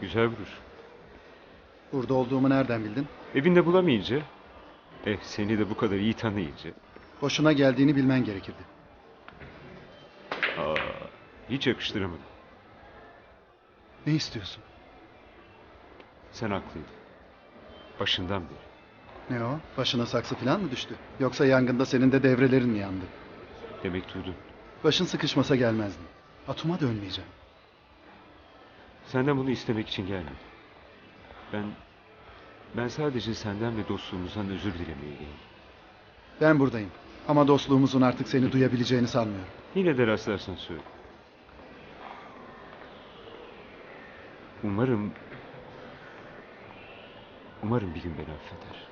Güzel vurur. Burada olduğumu nereden bildin? Evinde bulamayınca, eh seni de bu kadar iyi tanıyınca, Hoşuna geldiğini bilmen gerekirdi. aa, hiç yakıştıramadım. Ne istiyorsun? Sen haklıydın. Başından beri. Ne o? Başına saksı falan mı düştü? Yoksa yangında senin de devrelerin mi yandı? Demek duydun. Başın sıkışmasa gelmezdin. Atuma dönmeyeceğim. Senden bunu istemek için gelmedim. Ben, ben sadece senden ve dostluğumuzdan özür dilemeye geldim. Ben buradayım. Ama dostluğumuzun artık seni duyabileceğini sanmıyorum. Yine de rastlarsan söyle. Umarım... Umarım bir gün beni affeder.